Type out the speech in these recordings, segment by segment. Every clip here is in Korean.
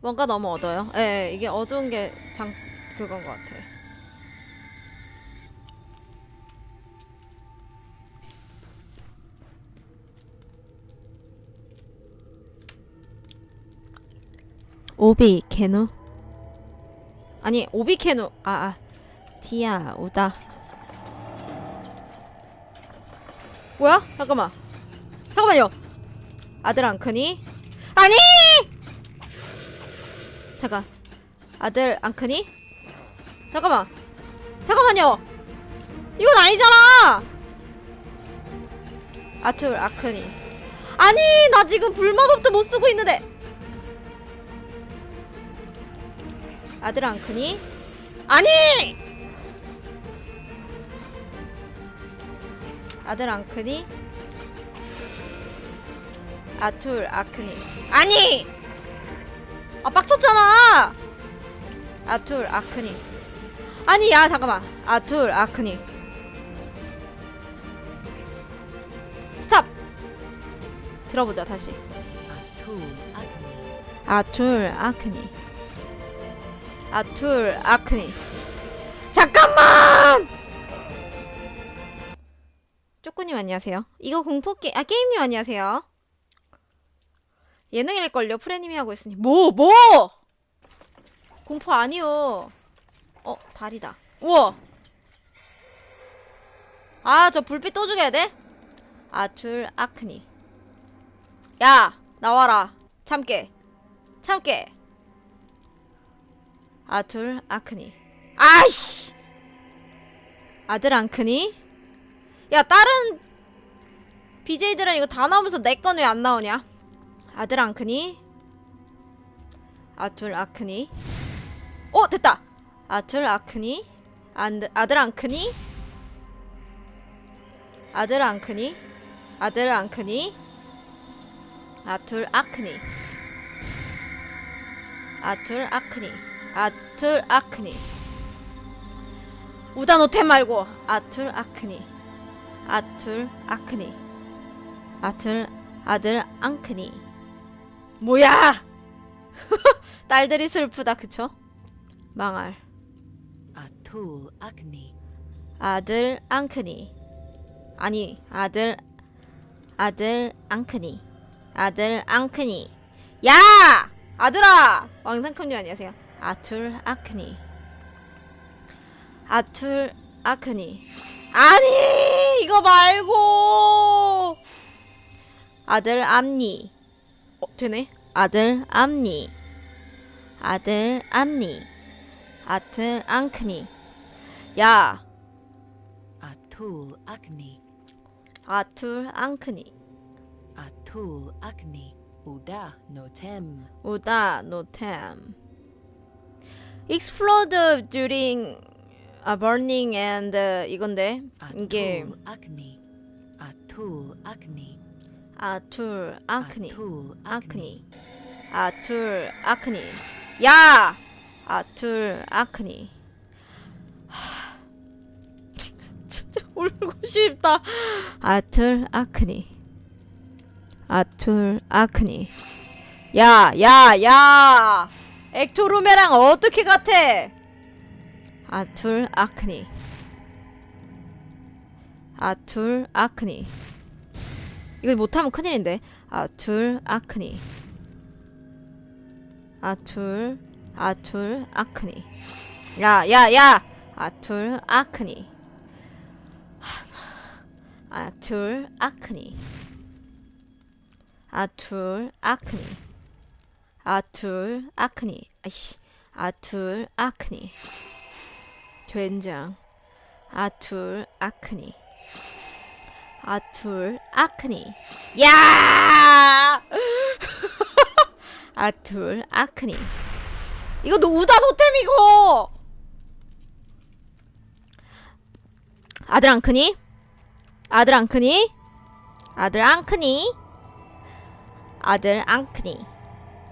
뭔가 너무 어두워요. 예, 예, 이게 어두운 게 장 그건 것 같아. 오비 케누 아니 오비 케누 아, 아. 디아 우다 뭐야 잠깐만 잠깐만요 아들 안 크니 아니 잠깐 아들 안 크니 잠깐만 잠깐만요 이건 아니잖아 아툴 아크니 아니 나 지금 불마법도 못 쓰고 있는데 아들 안 크니? 아니! 아들 안 크니? 아툴 아크니 아니! 아 빡쳤잖아! 아툴 아크니. 아니 야 잠깐만. 아툴 아크니. 스탑! 들어보자 다시. 아툴 아크니. 아툴 아크니. 잠깐만! 쪼꾸님 안녕하세요. 이거 공포 게, 아 게임님 안녕하세요 예능일걸요? 프레님이 하고 있으니. 뭐 뭐! 공포 아니요. 어 달이다. 우와. 아 저 불빛 또 죽여야 돼? 아툴 아크니. 야 나와라. 참깨. 참깨. 아툴 아크니. 아이씨! 아들 안 크니? 야 다른 BJ들은 이거 다 나오면서 내 건 왜 안 나오냐? 아들 안 크니? 아툴 아크니? 어 됐다 아툴 아크니? 안, 아들 안 크니? 아들 안 크니? 아들 안 크니? 아툴 아크니 아툴 아크니 아툴 아크니 우다노템 말고 아툴 아크니 아툴 아크니 아툴 아들 앙크니 뭐야? 딸들이 슬프다 그쵸? 망할. 아들 앙크니. 아니 아들 아들 앙크니. 아들 앙크니. 야! 아들아! 왕상컴님 안녕하세요? 아툴 아크니. 아툴 아크니. 아니 이거 말고! 아들 암니 어 되네 아들 암니 아들 암니 아틀 앙크니 야 Atul Agni. 아툴 앙크니 Atul Agni. Uda Notem. 우다 노템 explode during a burning and uh, 이건데 이게. Atul Agni. 아툴 앙크니 Atul 앙크니. 아툴 아크니. 야! 아툴 아크니. 하, 진짜 울고 싶다. 아툴 아크니. 아툴 아크니. 야 야 야! 엑토루메랑 어떻게 같아? 아툴 아크니. 아툴 아크니 이거 못하면 큰일인데. 아툴 아크니. 아툴 아툴 아크니. 야 야 야! 아툴 아크니. 아툴 아크니. 아툴 아크니. 아툴 아크니. 아이씨. 아툴 아크니. 된장. 아툴 아크니 아툴 아크니. 야! 아툴 아크니. 이거 너 우다 노템이고 아들 안 크니? 아들 안 크니? 아들 안 크니? 아들 안 크니.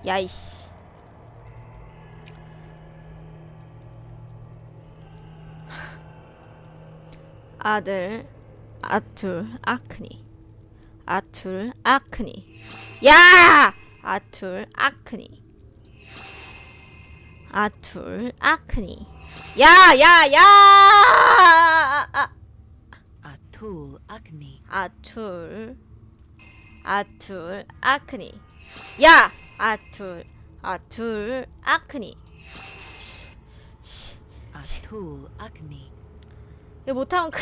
야이씨. 아들 아툴 아크니. 아툴 아크니. 야! 아툴 아크니. 아툴 아크니. 야야야! 아, Atul Agni. 아툴 아툴 아크니. 야! 아툴 아툴 아크니. Atul Agni. 이거 못하면 그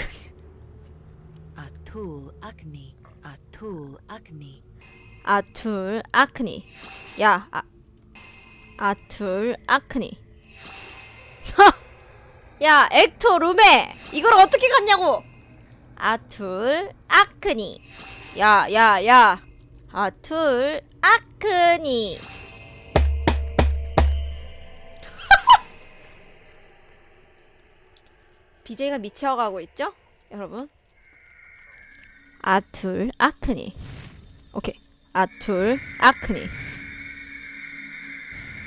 Atul Agni. Atul Agni. 아툴 아크니. 야 아, 아툴 아크니. 야 엑토 루메! 이걸 어떻게 갔냐고! 아툴 아크니. 야 야 야. 아툴 아크니. BJ가 미쳐가고 있죠 여러분 아툴 아크니. 오케이. 아툴 아크니.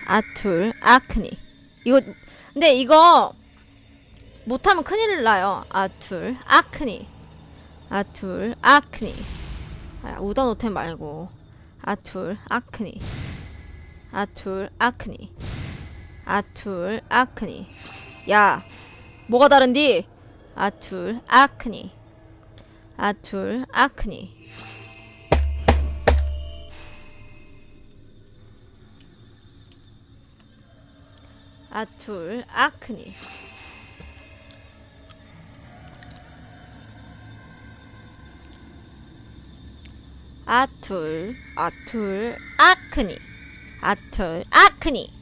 아툴 아크니. 이거 근데 이거 못하면 큰일 나요. 아툴 아크니. 아툴 아크니. 아, 우다노템 말고. 아툴 아크니. 아툴 아크니. 아툴 아크니. 야 뭐가 다른디? 아툴 아크니 아툴 아크니. 아툴 아크니. 아툴 아툴 아크니. 아툴 아크니.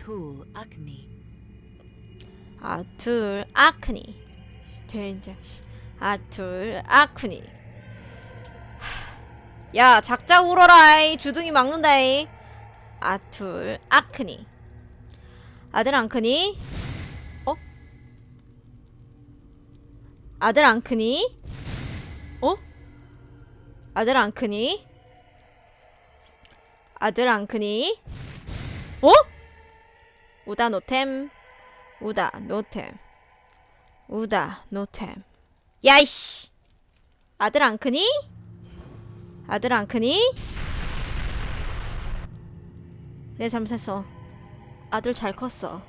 Atul Agni. 아툴 아크니 된장씨 아툴 아크니. 하, 야 작자 울어라이. 주둥이 막는다이. 아툴 아크니. 아들 앙크니? 어? 아들 앙크니? 어? 아들 앙크니? 아들 앙크니? 어? 우다 노템. 우다 노템 우다 노템 야이씨 아들 안 크니? 아들 안 크니? 내 잘못했어 아들 잘 컸어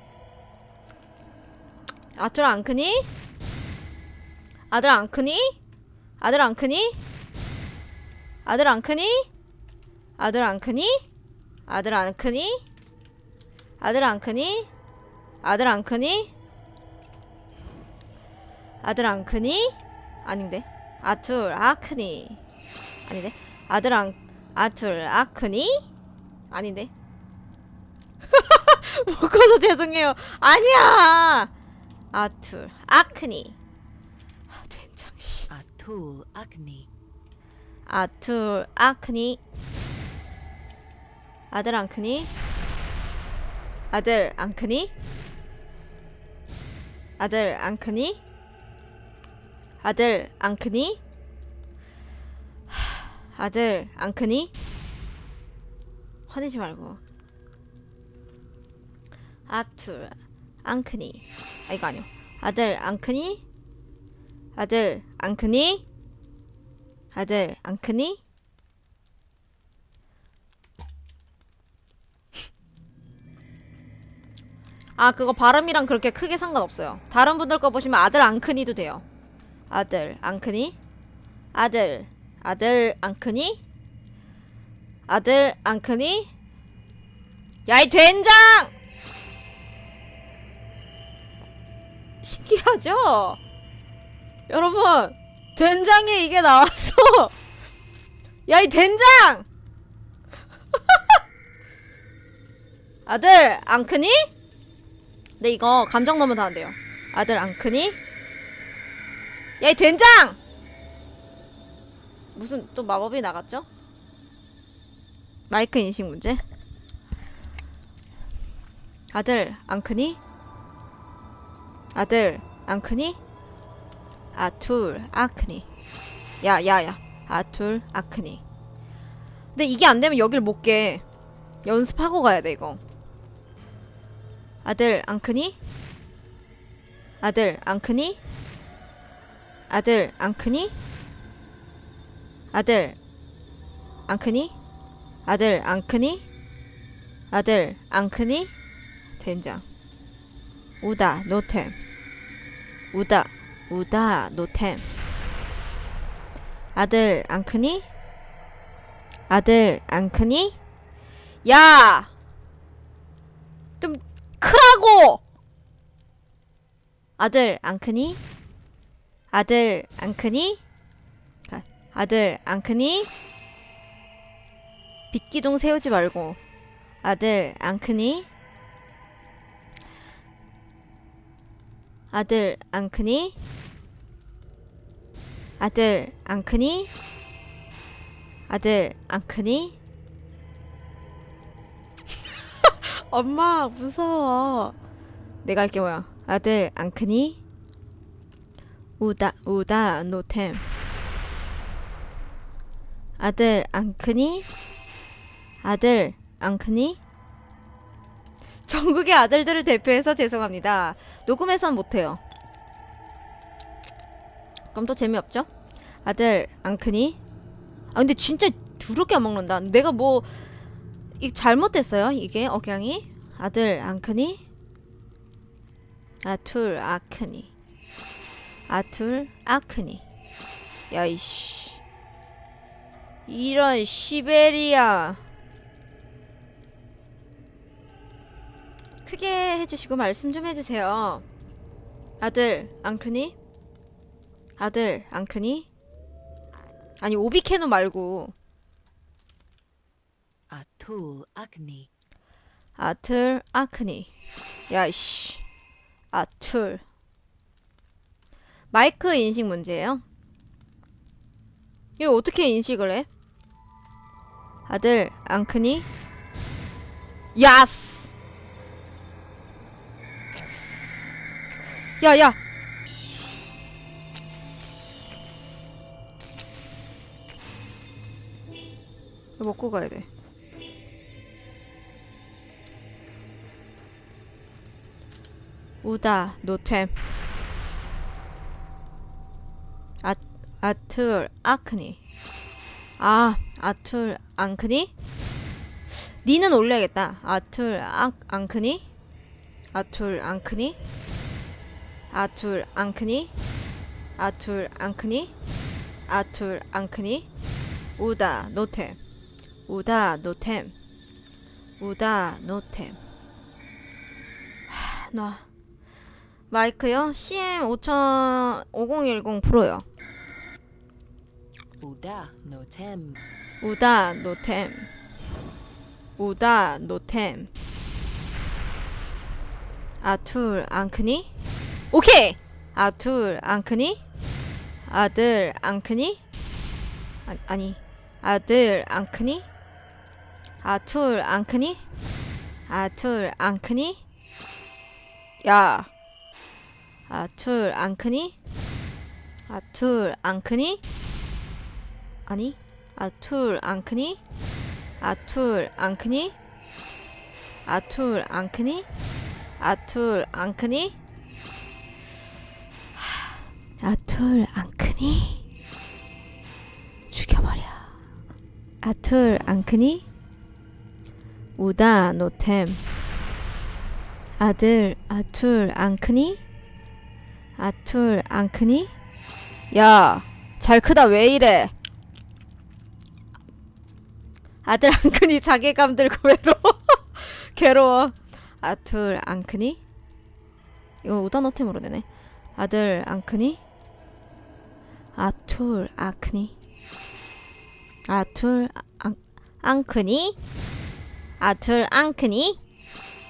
아들 안 크니? 아들 안 크니? 아들 안 크니? 아들 안 크니? 아들 안 크니? 아들 안 크니? 아들 안 크니? 아들 안 크니? 아들 안 크니? 아닌데. 아툴 아 크니. 아닌데. 아들 안 아툴 아 크니? 아닌데. 못 커서 죄송해요. 아니야. 아툴 아 크니. 아, 된장 씨. Atul Agni. 아툴 아 크니. 아들 안 크니? 아들 안 크니? 아들 안 크니? 아들 안 크니? 하, 아들 안 크니? 화내지 말고 아툴 안 크니? 아 이거 아니요 아들 안 크니? 아들 안 크니? 아들 안 크니? 아 그거 발음이랑 그렇게 크게 상관없어요 다른 분들 거 보시면 아들 안 크니도 돼요 아들 안 크니? 아들 아들 안 크니? 아들 안 크니? 야이 된장! 신기하죠? 여러분 된장에 이게 나왔어 야이 된장! 아들 안 크니? 근데 이거 감정 넣으면 다 안 돼요. 아들 안 크니? 야, 이 된장! 무슨 또 마법이 나갔죠? 마이크 인식 문제? 아들 안 크니? 아들 안 크니? 아툴 아크니. 야, 야, 야. 아툴 아크니. 근데 이게 안 되면 여길 못 게. 연습하고 가야 돼, 이거. 아들 안 크니? 아들 안 크니? 아들 안 크니? 아들 안 크니? 아들 안 크니? 아들 안 크니? 된장 우다 노템 우다 우다 노템 아들 안 크니? 아들 안 크니? 야! 좀 크라고! 아들 안 크니? 아들 안 크니? 가- 아들 안 크니? 빗기둥 세우지 말고 아들 안 크니? 아들 안 크니? 아들 안 크니? 아들 안 크니? 엄마 무서워. 내가 할게 뭐야? 아들 안 크니? 우다 우다 노템. 아들 안 크니? 아들 안 크니? 전국의 아들들을 대표해서 죄송합니다. 녹음해선 못해요. 그럼 또 재미없죠? 아들 안 크니? 아 근데 진짜 더럽게 안 먹는다. 내가 뭐 이 잘못됐어요 이게 억양이? 아들 안 크니? 아툴 아 크니 아툴 아크니. 야이씨. 이런 시베리아. 크게 해주시고 말씀 좀 해주세요. 아들 안 크니? 아들 안 크니? 아니 오비케노 말고. Atul Agni. 아틀 아크니. 야이씨. 아툴 마이크 인식 문제예요? 이거 어떻게 인식을 해? 아들 안 크니? 야스! 야야! 먹고 가야 돼. 우다 노템 아 아틀 아크니. 아 아틀 앙크니? 니는 올려야겠다. 아틀 앙 앙크니? 아툴 앙크니? 아툴 앙크니? 아툴 앙크니? 아툴 앙크니? 우다 노템. 우다 노템. 우다 노템. 하, 나 마이크요? CM 5000 5010 프로요. Uda Notem. 우다 노템. 우다 노템. 아툴 앙크니? 오케이. 아툴 앙크니? 아들 앙크니? 아, 아니 아들 앙크니? 아툴 앙크니? 아툴 앙크니? 야 아툴 앙크니? 아툴 앙크니? 아니 아툴 앙크니? 아툴 앙크니? 아툴 앙크니? 아툴 앙크니? 하, 아툴 앙크니? 죽여버려 아툴 앙크니? 우다 노템 아들 아툴 앙크니? 아툴 앙크니? 야, 잘 크다 왜 이래? 아들 앙크니 자괴감 들고 외로워. 괴로워. 아툴 앙크니? 이거 우다노템으로 되네. 아들 앙크니? 아툴 아크니? 아툴 앙 앙크니? 아툴 앙크니?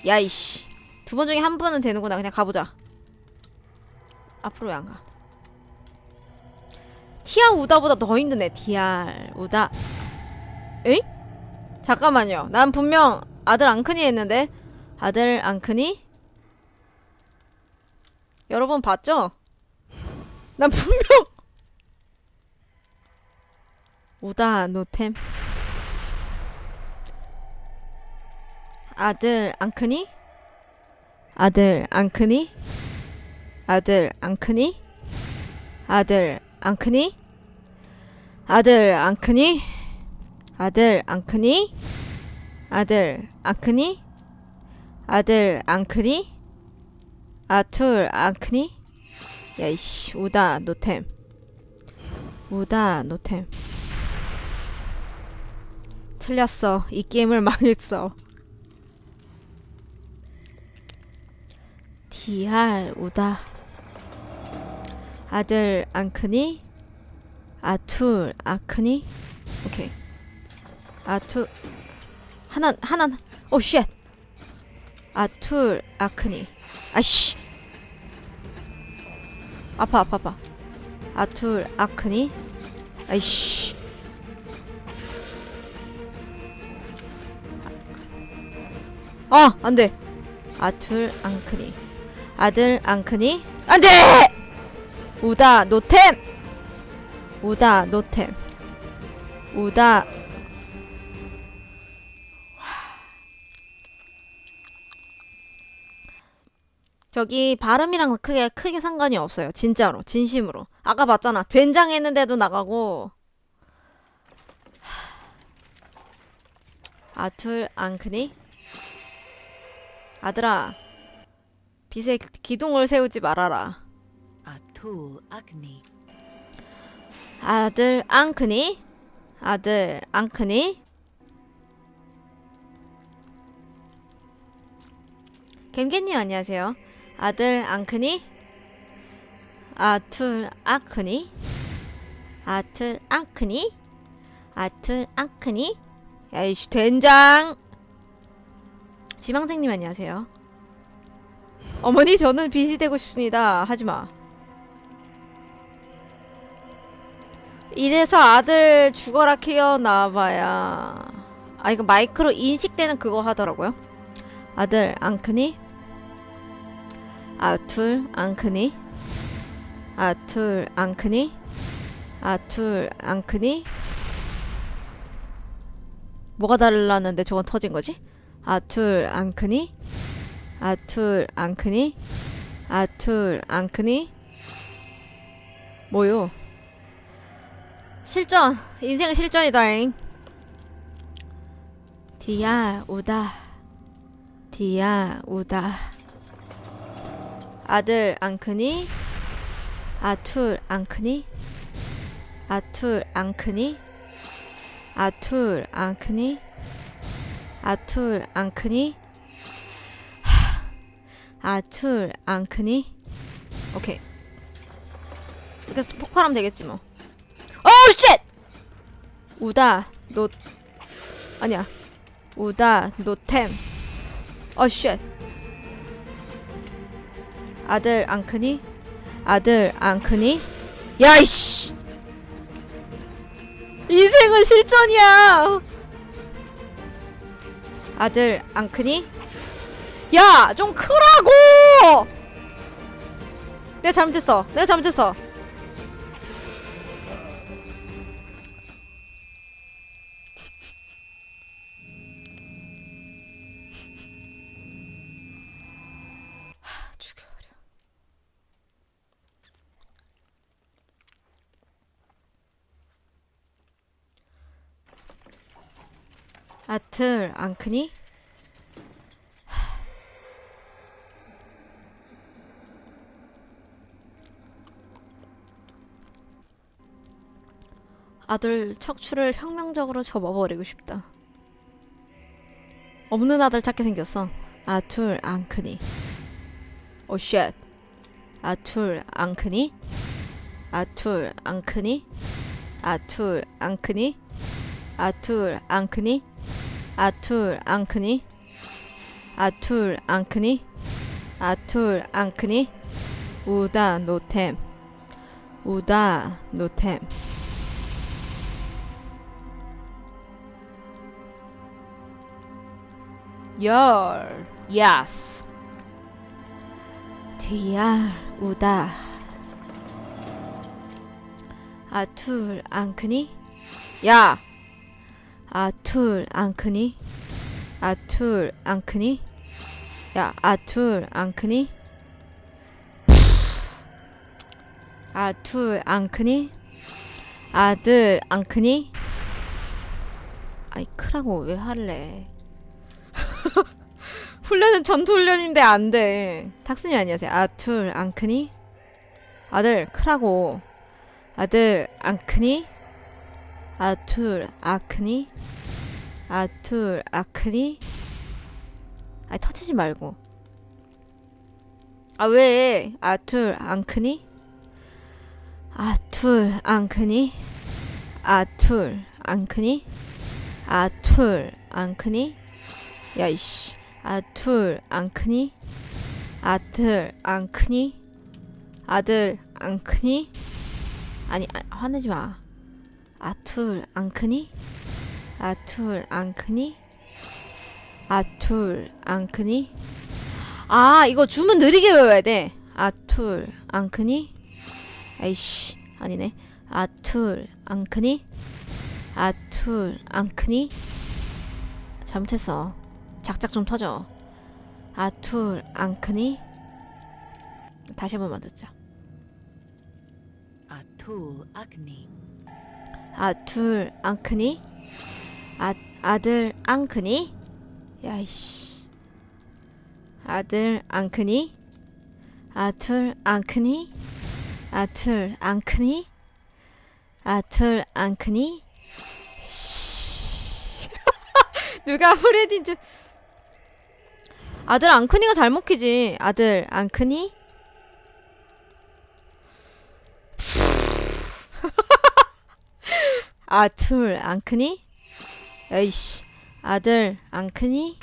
야이씨. 두 번 중에 한 번은 되는구나. 그냥 가보자. 앞으로 왜 안 가? 티아 우다보다 더 힘드네. 티아 우다. 에이? 잠깐만요. 난 분명 아들 앙크니 했는데 아들 앙크니? 여러분 봤죠? 난 분명 우다 노템 아들 앙크니? 아들 앙크니? 아들 앙크니? 아들 앙크니? 아들 앙크니? 아들 앙크니? 아들 앙크니? 아들 앙크니? 아툴 앙크니? 야이씨 우다 노템. 우다 노템. 틀렸어. 이 게임을 망했어. 디알 우다. 아들 앙크니? 아툴 아크니? 오케이 아툴 하나 하나 오쉣. 아툴 아크니. 아씨. 아파 아파 아파. 아툴 아크니. 아이씨. 아 안돼. 아툴 앙크니. 아들 앙크니. 안돼! 우다 노템! 우다 노템. 우다 저기 발음이랑 크게 크게 상관이 없어요. 진짜로 진심으로. 아까 봤잖아. 된장 했는데도 나가고. 아툴 앙크니? 아들아. 빛에 기둥을 세우지 말아라. Atul Agni. 아들 앙크니? 아들 앙크니? 겜겜님 안녕하세요. 아들 앙크니? 아툴 앙크니? 아틀 앙크니? 아틀 앙크니? 야이씨 된장! 지망생님 안녕하세요. 어머니 저는 빛이 되고 싶습니다. 하지마. 이래서 아들 죽어라 키워나와봐야 아 이거 마이크로 인식되는 그거 하더라고요 아들 앙크니 아툴 앙크니? 아툴 앙크니? 아툴 앙크니? 뭐가 달랐는데 저건 터진 거지? 아툴 앙크니? 아툴 앙크니? 아툴 앙크니? 뭐요? 실전! 인생 실전이다잉. 디야 우다. 디야 우다 아들 앙크니? 아툴 앙크니? 아툴 앙크니? 아툴 앙크니? 아툴 앙크니? 하, 아툴 앙크니? 오케이. 이렇게 폭발하면 되겠지 뭐. 오우 쉣! 우다 노 아니야. 우다 노템. 어 쉣 아들 앙크니? 아들 앙크니? 야이씨! 인생은 실전이야! 아들 앙크니? 야! 좀 크라고! 내가 잘못했어. 내가 잘못했어 틀 앙크니? 아들 척추를 혁명적으로 접어버리고 싶다. 없는 아들 찾게 생겼어. 아툴 앙크니. 오 쉣. 아툴 앙크니? 아툴 앙크니? 아툴 앙크니? 아툴 앙크니? 아툴 앙크니? 아툴 앙크니? 아툴 앙크니? 우다 노템. 우다 노템. 열. 야스. 디알 우다 아툴 앙크니? 야 아툴 앙크니? 아툴 앙크니? 야 아툴 앙크니? 아툴 앙크니? 아들 앙크니? 아이 크라고 왜 할래 훈련은 전투 훈련인데 안 돼. 탁스님 안녕하세요. 아툴 안 크니? 아들 크라고. 아들 안 크니? 아툴 아 크니? 아툴 아 크니? 아 터치지 말고. 아 왜? 아툴 안 크니? 아툴 안 크니? 아툴 안 크니? 아툴 안 크니? 야이씨 아툴 안 크니? 아들 안 크니? 아들 안 크니? 아니 아, 화내지 마. 아툴 안 크니? 아툴 안 크니? 아툴 안 크니? 아 이거 주문 느리게 외워야 돼. 아툴 안 크니? 아이씨 아니네. 아툴 안 크니? 아툴 안 크니? 잘못했어. 작작 좀 터져. 아툴 안 크니? 다시 한 번 만 듣자. Atul Agni. 아 툴안 크니? 아 아들 안 크니? 야이씨. 아들 안 크니? 아툴 안 크니? 아툴 안 크니? 아툴 안 크니? 씨. 누가 프레디인 줄 아들 안 크니가 잘못 키지 아들 안 크니? 아툴 안 크니? 에이씨 아들 안 크니?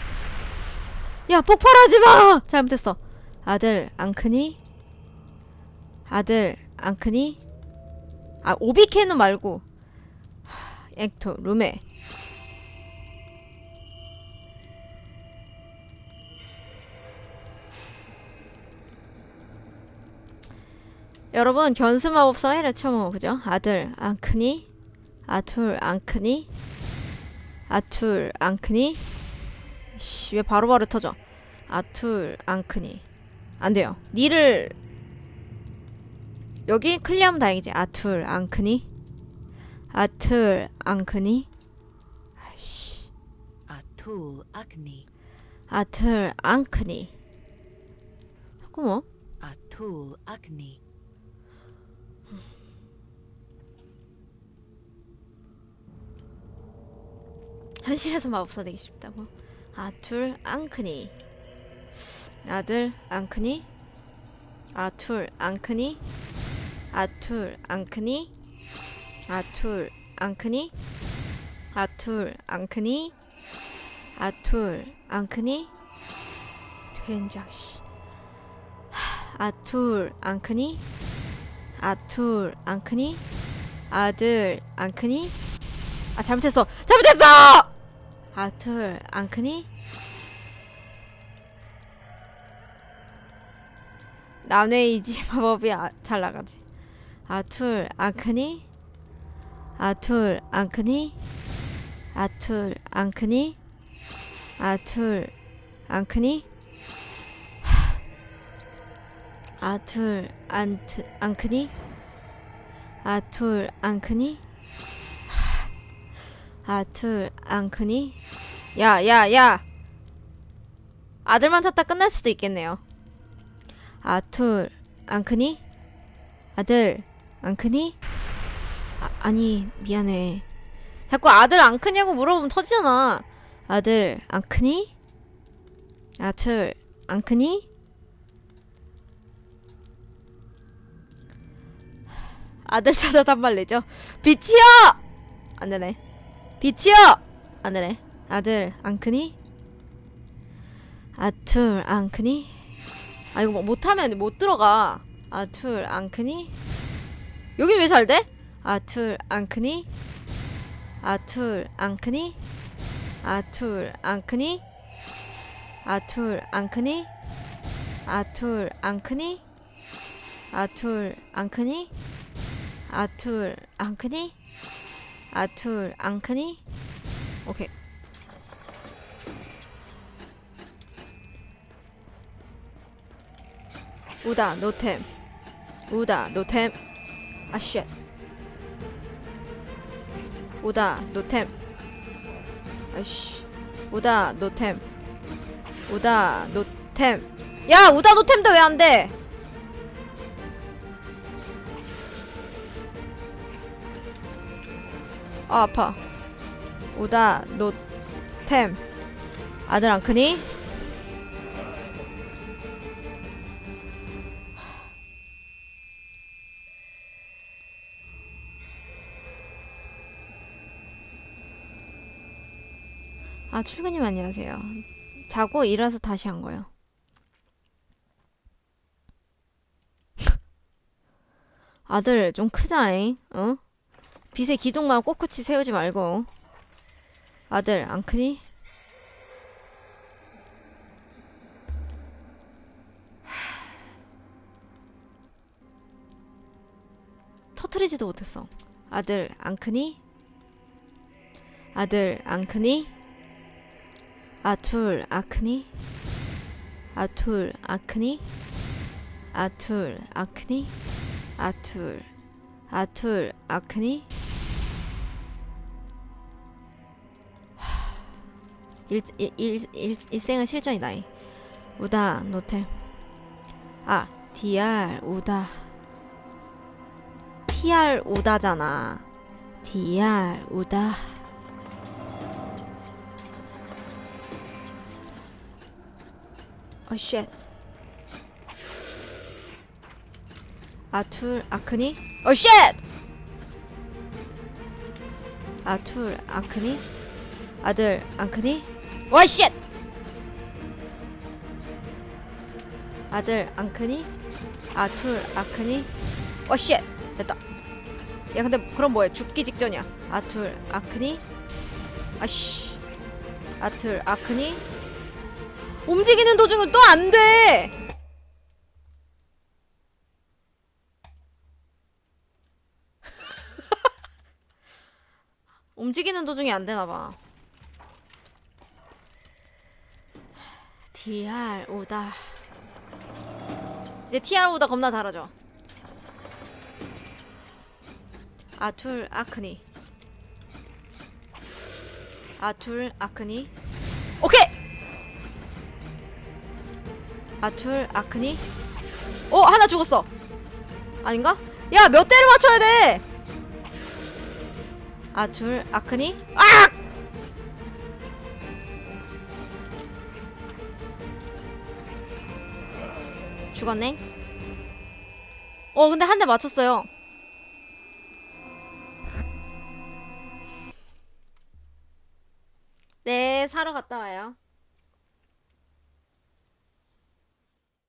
야 폭발하지 마! 잘못했어. 아들 안 크니? 아들 안 크니? 아 오비케노 말고 하, 엑토 루메 여러분 견스마법사 1회 처음 그죠? 아들 안 크니? 아툴 안 크니? 아툴 안 크니? 씨, 왜 바로바로 터져? 아툴 안 크니? 안 돼요. 니를 여기 클리어하면 다행이지. 아툴 안 크니? 아툴 안 크니? 아이씨. Atul Agni. 아툴 안 크니? 뭐? Atul Agni. 현실에서 마법사 되기 쉽다고? 아툴 안 크니? 아들 안 크니? 아툴 안 크니? 아툴 안 크니? 아툴 안 크니? 아툴 안 크니? 아툴 안 크니? 된장 아툴 안 크니? 아툴 안 크니? 아들 안 크니? 아 잘못했어 잘못했어 아툴 안 크니? 난웨이지 마법이 아, 잘 나가지 아툴 안 크니? 아툴 안 크니? 아툴 안 크니? 아툴 안 크니? 하, 아툴 안, 트, 안 크니? 아툴 안 크니? 아툴 안 크니? 야, 야, 야. 아들만 찾다 끝날 수도 있겠네요. 아툴 안 크니? 아들 안 크니? 아, 아니 미안해. 자꾸 아들 안 크냐고 물어보면 터지잖아. 아들 안 크니? 아툴 안 크니? 아들 찾아 단말리죠. 빛이요! 안 되네. 안 되네. 아들 안 크니? 아툴 안 크니? 아 이거 뭐 못하면 못 들어가. 아툴 안 크니? 여긴 왜 잘 돼? 아툴 안 크니? 아툴 안 크니? 아툴 안 크니? 아툴 안 크니? 아툴 안 크니? 아툴 안 크니? 아툴 안 크니? 아툴 안 크니? 오케이. 우다 노템. 우다 노템. 아 쉣. 우다 노템. 아이씨. 우다 노템. 우다 노템 야 우다 노템도 왜 안 돼? 아 아파 우다 노템 아들 안 크니? 아 출근님 안녕하세요 자고 일어서 다시 한 거요. 아들 좀 크자잉, 어? 빛의 기둥만 꼿꼿이 세우지 말고. 아들 안 크니? 터트리지도 못했어. 아들 안 크니? 아들 안 크니? 아툴 아크니 아툴 아크니 아툴 아크니 아툴 아툴 아크니 일, 일, 일, 일, 일생은 실전이다 이. 우다 노템 아 DR 우다 TR 우다잖아 DR 우다 어 쉣. 아툴 아크니? 어 쉣! 아툴 아크니? 아들 아크니? 와 쉣! 아들 안 크니? 아툴 아크니? 어 쉣! 됐다. 야 근데 그럼 뭐야? 죽기 직전이야. 아툴 아크니? 아씨. 아툴 아크니? 움직이는 도중은 또 안 돼. 움직이는 도중이 안 되나 봐. TR 오다. 이제 TR 오다 겁나 잘하죠. 아툴 아크니. 아툴 아크니. 오케이. 아툴 아크니 어 하나 죽었어 아닌가? 야 몇 대를 맞춰야 돼 아툴 아크니 아 죽었네. 어 근데 한 대 맞췄어요